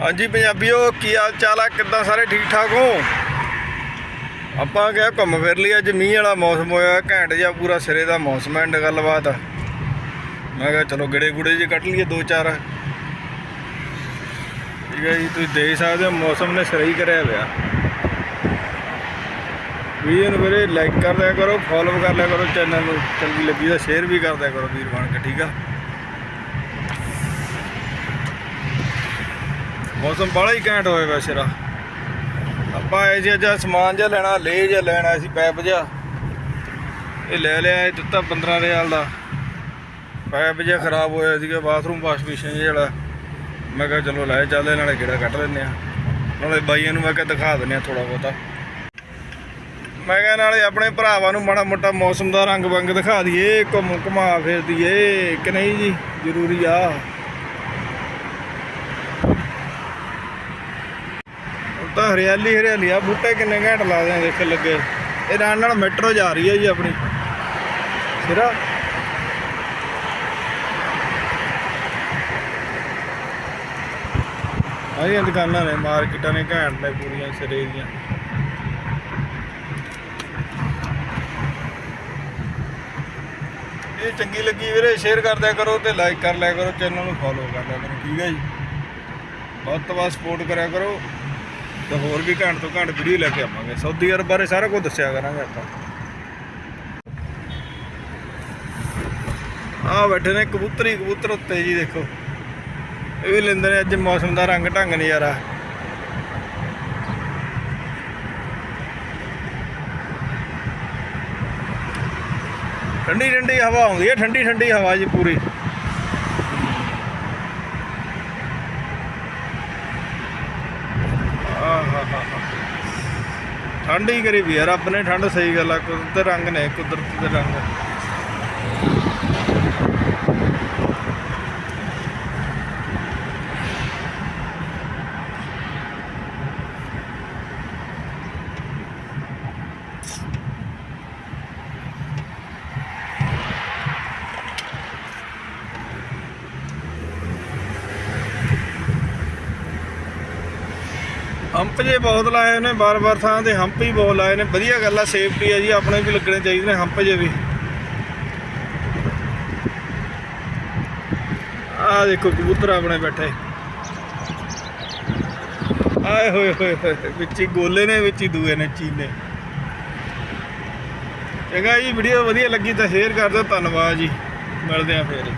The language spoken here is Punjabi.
ਹਾਂਜੀ ਪੰਜਾਬੀਓ, ਕੀ ਹਾਲ ਚਾਲ ਆ? ਕਿੱਦਾਂ ਸਾਰੇ ਠੀਕ ਠਾਕ ਹੋ? ਆਪਾਂ ਗਿਆ ਘੁੰਮ ਫਿਰ ਲਈ ਅੱਜ ਮੀਂਹ ਵਾਲਾ ਮੌਸਮ ਹੋਇਆ, ਘੈਂਟ ਜਿਹਾ ਪੂਰਾ ਸਿਰੇ ਦਾ ਮੌਸਮ ਐਂਡ ਗੱਲਬਾਤ। ਆ ਮੈਂ ਕਿਹਾ ਚਲੋ ਗੜੇ ਗੁੜੇ ਜੇ ਕੱਢ ਲਈਏ ਦੋ ਚਾਰ। ਠੀਕ ਹੈ ਜੀ, ਤੁਸੀਂ ਦੇਖ ਸਕਦੇ ਹੋ ਮੌਸਮ ਨੇ ਸਿਰੇ ਹੀ ਕਰਿਆ ਪਿਆ। ਵੀਡੀਓ ਨੂੰ ਵੀਰੇ ਲਾਈਕ ਕਰ ਦਿਆ ਕਰੋ ਫੋਲੋ ਕਰ ਲਿਆ ਕਰੋ ਚੈਨਲ ਨੂੰ, ਚੰਗੀ ਲੱਗੀ ਤਾਂ ਸ਼ੇਅਰ ਵੀ ਕਰ ਦਿਆ ਕਰੋ ਵੀਰ ਬਣ ਕੇ, ਠੀਕ ਆ? ਮੌਸਮ ਬੜਾ ਹੀ ਘੈਂਟ ਹੋਇਆ ਵੈਸੇ ਰਾ ਆਪਾਂ ਆਏ ਸੀ ਸਮਾਨ ਜਿਹਾ ਲੈਣਾ, ਲੇ ਜਿਹਾ ਲੈਣਾ ਸੀ ਪੈਪ ਜਿਹਾ। ਇਹ ਲੈ ਲਿਆ, ਇਹ ਦਿੱਤਾ 15 ਰਿਆਲ ਦਾ। ਪੈਪ ਜਿਹਾ ਖਰਾਬ ਹੋਇਆ ਸੀਗਾ, ਬਾਥਰੂਮ ਵਾਸ਼ ਬੇਸਿਨ ਜਿਹੜਾ ਮੈਂ ਕਿਹਾ ਚਲੋ ਲੈ ਚੱਲਦੇ ਨਾਲੇ ਗੇੜਾ ਕੱਢ ਲੈਂਦੇ ਆ ਨਾਲੇ ਬਾਈਆਂ ਨੂੰ ਮੈਂ ਕਿਹਾ ਦਿਖਾ ਦਿੰਦੇ ਆ ਥੋੜਾ ਬਹੁਤਾ। ਮੈਂ ਕਿਹਾ ਨਾਲੇ ਆਪਣੇ ਭਰਾਵਾਂ ਨੂੰ ਮਾੜਾ ਮੋਟਾ ਮੌਸਮ ਦਾ ਰੰਗ ਬੰਗ ਦਿਖਾ ਦਈਏ ਘੁੰਮ ਘੁਮਾ ਫਿਰ ਦਈਏ, ਕਿ ਨਹੀਂ ਜੀ? ਜ਼ਰੂਰੀ ਆ। ਤਾਂ ਹਰਿਆਲੀ ਹਰਿਆਲੀ ਆ। ਬੂਟੇ ਕਿੰਨੇ ਘੈਂਟ ਲੱਗਦੇ ਆ ਦੇਖ ਲੱਗੇ। ਇਹ ਨਾਲ ਨਾਲ ਮੈਟਰੋ ਜਾ ਰਹੀ ਹੈ ਜੀ ਆਪਣੀ। ਸਿਰਾ। ਆਹ ਦੁਕਾਨਾਂ ਨੇ, ਮਾਰਕੀਟਾਂ ਨੇ ਘੈਂਟ ਨੇ ਪੂਰੀਆਂ ਸਿਰੇ ਦੀਆਂ। ਇਹ ਚੰਗੀ ਲੱਗੀ ਵੀਰੇ ਸ਼ੇਅਰ ਕਰ ਦਿਆ ਕਰੋ ਤੇ ਲਾਈਕ ਕਰ ਲਿਆ ਕਰੋ ਚੈਨਲ ਨੂੰ ਫੋਲੋ ਕਰ ਲਿਆ ਕਰੋ। ਠੀਕ ਹੈ ਜੀ। ਵੱਧ ਤੋਂ ਵੱਧ ਸਪੋਰਟ ਕਰਿਆ ਕਰੋ। ਤੇ ਹੋਰ ਵੀ ਘੰਟ ਤੋਂ ਘੰਟ ਵੀਡੀਓ ਲੈ ਕੇ ਆਵਾਂਗੇ। ਸਾਊਦੀ ਅਰਬ ਬਾਰੇ ਸਾਰਾ ਕੁਝ ਦੱਸਿਆ ਕਰਾਂਗੇ ਆਪਾਂ। ਆ ਬੈਠੇ ਨੇ ਕਬੂਤਰੀ, ਕਬੂਤਰ ਉੱਤੇ ਜੀ ਦੇਖੋ। ਇਹ ਵੀ ਲੈਂਦੇ ਨੇ, ਅੱਜ ਮੌਸਮ ਦਾ ਰੰਗ ਢੰਗ ਨਜ਼ਾਰਾ। ਠੰਡੀ ਠੰਡੀ ਹਵਾ ਆਉਂਦੀ ਹੈ ਠੰਡੀ ਠੰਡੀ ਹਵਾ ਜੀ ਪੂਰੀ। ਠੰਡ ਹੀ ਕਰੀ ਵੀ ਆ ਰੱਬ ਨੇ ਠੰਡ ਸਹੀ ਗੱਲ ਆ ਕੁਦਰਤ ਦੇ ਰੰਗ ਨੇ, ਕੁਦਰਤ ਦੇ ਰੰਗ। ਹੰਪ ਜੇ ਬਹੁਤ ਲਾਏ ਨੇ, ਬਾਰ-ਬਾਰ ਥਾਂ ਤੇ ਹੰਪ ਹੀ ਬਹੁਤ ਲਾਏ ਨੇ। ਵਧੀਆ ਗੱਲ ਆ ਸੇਫਟੀ ਆ ਜੀ, ਆਪਣੇ ਵੀ ਲੱਗਣੇ ਚਾਹੀਦੇ ਨੇ ਹੰਪ ਜੇ ਵੀ। ਆ ਦੇਖੋ ਕਬੂਤਰ ਆਪਣੇ ਬੈਠੇ। ਆਏ ਹੋਏ ਹੋਏ ਹੋਏ ਵਿੱਚ ਹੀ ਗੋਲੇ ਨੇ, ਵਿੱਚ ਹੀ ਦੂਏ ਨੇ, ਚੀਨੇ। ਚੰਗਾ ਜੀ ਵੀਡੀਓ ਵਧੀਆ ਲੱਗੀ ਤਾਂ ਸ਼ੇਅਰ ਕਰ ਦਿਓ, ਧੰਨਵਾਦ ਜੀ। ਮਿਲਦੇ ਆ ਫੇਰ।